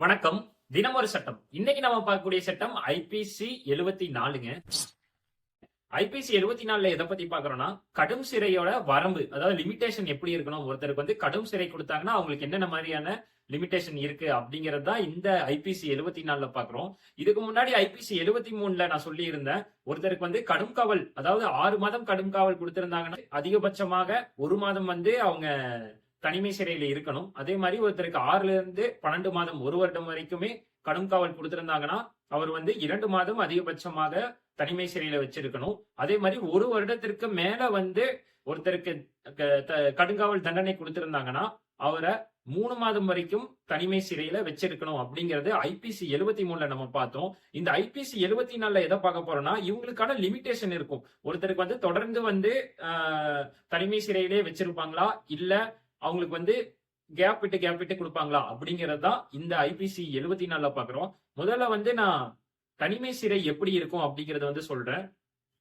வணக்கம். தினம் ஒரு சட்டம். இன்னைக்கு நம்ம பார்க்கக்கூடிய சட்டம் ஐபிசி எழுபத்தி நாலுங்க. ஐபிசி எழுபத்தி நாலுல எதை பத்தி பாக்குறோம்னா கடும் சிறையோட வரம்பு அதாவது லிமிடேஷன் எப்படி இருக்கணும்? ஒருத்தருக்கு வந்து கடும் சிறை கொடுத்தாங்கன்னா அவங்களுக்கு என்னென்ன மாதிரியான லிமிடேஷன் இருக்கு அப்படிங்கறது தான் இந்த ஐபிசி எழுபத்தி நாலுல பாக்குறோம் இதுக்கு முன்னாடி ஐபிசி எழுபத்தி மூணுல நான் சொல்லி இருந்தேன் ஒருத்தருக்கு வந்து கடும் காவல் அதாவது ஆறு மாதம் கடும் காவல் கொடுத்திருந்தாங்கன்னா அதிகபட்சமாக ஒரு மாதம் வந்து அவங்க தனிமை சிறையில இருக்கணும். அதே மாதிரி ஒருத்தருக்கு ஆறுல இருந்து பன்னெண்டு மாதம் ஒரு வருடம் வரைக்குமே கடும் காவல் கொடுத்திருந்தாங்கன்னா அவர் வந்து இரண்டு மாதம் அதிகபட்சமாக தனிமை சிறையில வச்சிருக்கணும். அதே மாதிரி ஒரு வருடத்திற்கு மேல வந்து ஒருத்தருக்கு க- த- கடுங்காவல் தண்டனை கொடுத்திருந்தாங்கன்னா அவரை மூணு மாதம் வரைக்கும் தனிமை சிறையில வச்சிருக்கணும் அப்படிங்கறது ஐபிசி எழுபத்தி மூணுல நம்ம பார்த்தோம். இந்த ஐபிசி எழுபத்தி நாலுல எதை பார்க்க போறோம்னா இவங்களுக்கான லிமிடேஷன் இருக்கும். ஒருத்தருக்கு வந்து தொடர்ந்து வந்து தனிமை சிறையிலே வச்சிருப்பாங்களா? இல்ல அவங்களுக்கு வந்து கேப் விட்டு கேப் விட்டு கொடுப்பாங்களா? அப்படிங்கிறது தான் இந்த ஐபிசி எழுபத்தி நாலுல பாக்குறோம். முதல்ல வந்து நான் தனிமை சிறை எப்படி இருக்கும் அப்படிங்கறத வந்து சொல்றேன்.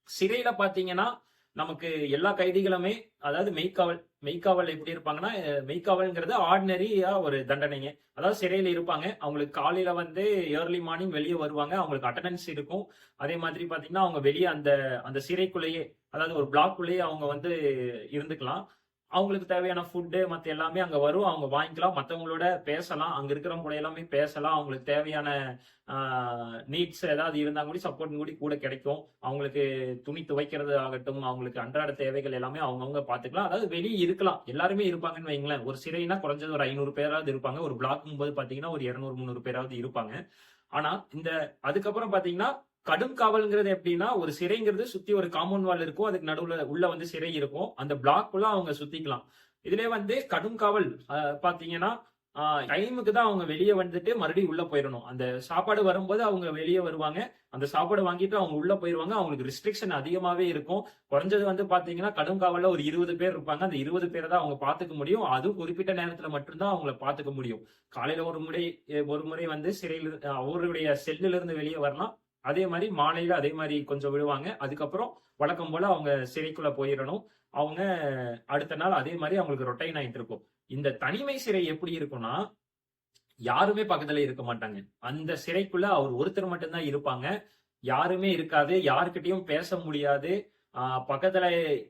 சிறையில பாத்தீங்கன்னா நமக்கு எல்லா கைதிகளுமே அதாவது மெய்க்காவல் மெய்க்காவல் எப்படி இருப்பாங்கன்னா மெய்க்காவல்ங்கிறது ஆர்டினரியா ஒரு தண்டனைங்க. அதாவது சிறையில இருப்பாங்க. அவங்களுக்கு காலையில வந்து ஏர்லி மார்னிங் வெளியே வருவாங்க. அவங்களுக்கு அட்டண்டன்ஸ் இருக்கும். அதே மாதிரி பாத்தீங்கன்னா அவங்க வெளியே அந்த அந்த சிறைக்குள்ளேயே அதாவது ஒரு பிளாக்குள்ளேயே அவங்க வந்து இருந்துக்கலாம். அவங்களுக்கு தேவையான ஃபுட்டு மற்ற எல்லாமே அங்கே வரும். அவங்க வாங்கிக்கலாம். மற்றவங்களோட பேசலாம். அங்கே இருக்கிறவங்க கூட எல்லாமே பேசலாம். அவங்களுக்கு தேவையான நீட்ஸ் ஏதாவது இருந்தால் கூட சப்போர்ட் கூட கூட கிடைக்கும். அவங்களுக்கு துணி துவைக்கிறது ஆகட்டும் அவங்களுக்கு அன்றாட தேவைகள் எல்லாமே அவங்கவுங்க பார்த்துக்கலாம் அதாவது வெளியே இருக்கலாம். எல்லாருமே இருப்பாங்கன்னு வைங்களேன். ஒரு சிறைனா குறைஞ்சது ஒரு ஐநூறு பேராவது இருப்பாங்க. ஒரு பிளாக்கும் போது பார்த்தீங்கன்னா ஒரு இரநூறு முந்நூறு பேராவது இருப்பாங்க. ஆனால் இந்த அதுக்கப்புறம் பார்த்தீங்கன்னா கடும் காவல்ங்கிறது எப்படின்னா ஒரு சிறைங்கிறது சுத்தி ஒரு காம்பவுண்ட் வால் இருக்கும் அதுக்கு நடுவுல உள்ள வந்து சிறை இருக்கும். அந்த பிளாக்குள்ள அவங்க சுத்திக்கலாம். இதுலயே வந்து கடும் காவல். பாத்தீங்கன்னா டைமுக்கு தான் அவங்க வெளியே வந்துட்டு மறுபடியும் உள்ள போயிடணும். அந்த சாப்பாடு வரும்போது அவங்க வெளியே வருவாங்க. அந்த சாப்பாடு வாங்கிட்டு அவங்க உள்ள போயிருவாங்க. அவங்களுக்கு ரிஸ்ட்ரிக்ஷன் அதிகமாவே இருக்கும். குறைஞ்சது வந்து பாத்தீங்கன்னா கடும் காவல்ல ஒரு இருபது பேர் இருப்பாங்க. அந்த இருபது பேரை தான் அவங்க பாத்துக்க முடியும். அதுவும் குறிப்பிட்ட நேரத்துல மட்டும்தான் அவங்கள பாத்துக்க முடியும். காலையில ஒரு முறை ஒரு முறை வந்து சிறையில் அவருடைய செல்லுல இருந்து வெளியே வரலாம். அதே மாதிரி மாலையில அதே மாதிரி கொஞ்சம் விடுவாங்க. அதுக்கப்புறம் வழக்கம் போல அவங்க சிறைக்குள்ள போயிடணும். அவங்க அடுத்த நாள் அதே மாதிரி அவங்களுக்கு ரொட்டைன் ஆயிட்டு இருக்கும். இந்த தனிமை சிறை எப்படி இருக்கும்னா யாருமே பக்கத்துல இருக்க மாட்டாங்க. அந்த சிறைக்குள்ள அவர் ஒருத்தர் மட்டும்தான் இருப்பாங்க. யாருமே இருக்காது. யாருக்கிட்டையும் பேச முடியாது. பக்கத்துல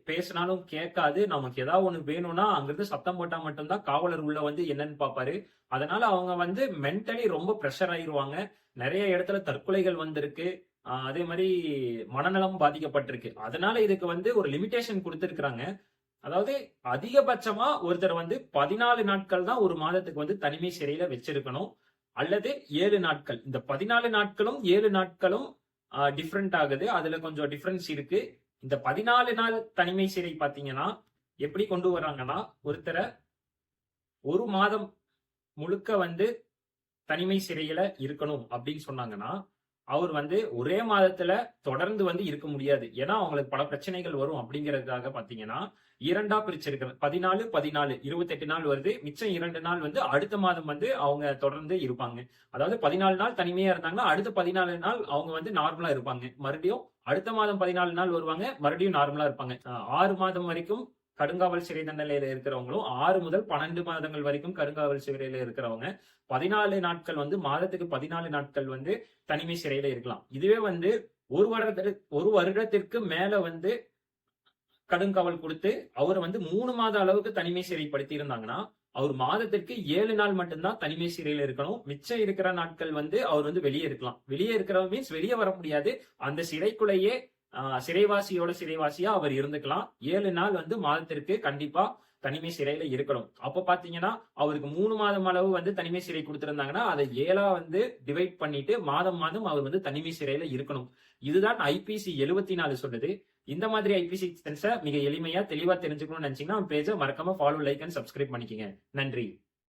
பேசினாலும் கேட்காது. நமக்கு ஏதாவது ஒண்ணு வேணும்னா அங்கிருந்து சத்தம் போட்டா மட்டும்தான் காவலர் உள்ள வந்து என்னன்னு பாப்பாரு அதனால அவங்க வந்து மென்டலி ரொம்ப ப்ரெஷர் ஆயிருவாங்க. நிறைய இடத்துல தற்கொலைகள் வந்திருக்கு. அதே மாதிரி மனநலம் பாதிக்கப்பட்டிருக்கு. அதனால இதுக்கு வந்து ஒரு லிமிடேஷன் கொடுத்துருக்குறாங்க. அதாவது அதிகபட்சமா ஒருத்தர் வந்து பதினாலு நாட்கள் தான் ஒரு மாதத்துக்கு வந்து தனிமை சிறையில வச்சிருக்கணும். அல்லது ஏழு நாட்கள். இந்த பதினாலு நாட்களும் ஏழு நாட்களும் டிஃப்ரெண்ட் ஆகுது. அதுல கொஞ்சம் டிஃபரன்ஸ் இருக்கு. இந்த பதினாலு நாள் தனிமை சிறை பாத்தீங்கன்னா எப்படி கொண்டு வர்றாங்கன்னா ஒருத்தரை ஒரு மாதம் முழுக்க வந்து தனிமை சிறையில இருக்கணும் அப்படின்னு சொன்னாங்கன்னா அவர் வந்து ஒரே மாதத்துல தொடர்ந்து வந்து இருக்க முடியாது. ஏன்னா அவங்களுக்கு பல பிரச்சனைகள் வரும் அப்படிங்கறதுக்காக பாத்தீங்கன்னா இரண்டா பிரிச்சிருக்கிறது. பதினாலு பதினாலு. இருபத்தெட்டு நாள் வருது. மிச்சம் இரண்டு நாள் வந்து அடுத்த மாதம் வந்து அவங்க தொடர்ந்து இருப்பாங்க. அதாவது பதினாலு நாள் தனிமையா இருந்தாங்கன்னா அடுத்த பதினாலு நாள் அவங்க வந்து நார்மலா இருப்பாங்க. மறுபடியும் அடுத்த மாதம் பதினாலு நாள் வருவாங்க. மறுபடியும் நார்மலா இருப்பாங்க. ஆறு மாதம் வரைக்கும் கடுங்காவல் சிறை தண்டனையில இருக்கிறவங்களும் ஆறு முதல் பன்னெண்டு மாதங்கள் வரைக்கும் கடுங்காவல் சிறையில இருக்கிறவங்க. பதினாலு நாட்கள் வந்து மாதத்துக்கு பதினாலு நாட்கள் வந்து தனிமை சிறையில இருக்கலாம். இதுவே வந்து ஒரு வருடத்திற்கு ஒரு வருடத்திற்கு மேல வந்து கடுங்காவல் கொடுத்து அவரை வந்து மூணு மாத அளவுக்கு தனிமை சிறைப்படுத்தி இருந்தாங்கன்னா அவர் மாதத்திற்கு ஏழு நாள் மட்டும்தான் தனிமை சிறையில இருக்கணும். மிச்சம் இருக்கிற நாட்கள் வந்து அவர் வந்து வெளியே இருக்கலாம். வெளியே இருக்கிறவங்க மீன்ஸ் வெளியே வர முடியாது. அந்த சிறைக்குள்ளேயே சிறைவாசியோட சிறைவாசியா அவர் இருந்துக்கலாம். ஏழு நாள் வந்து மாதத்திற்கு கண்டிப்பா தனிமை சிறையில இருக்கணும். அப்ப பாத்தீங்கன்னா அவருக்கு மூணு மாதம் அளவு வந்து தனிமை சிறை கொடுத்திருந்தாங்கன்னா அதை ஏழா வந்து டிவைட் பண்ணிட்டு மாதம் மாதம் அவர் வந்து தனிமை சிறையில இருக்கணும். இதுதான் ஐபிசி எழுபத்தி நாலு சொல்லுது. இந்த மாதிரி ஐபிசி மிக எளிமையா தெளிவா தெரிஞ்சுக்கணும்னு நினைச்சீங்கன்னா பேஜை மறக்காம ஃபாலோ லைக் அண்ட் சப்ஸ்கிரைப் பண்ணிக்கங்க. நன்றி.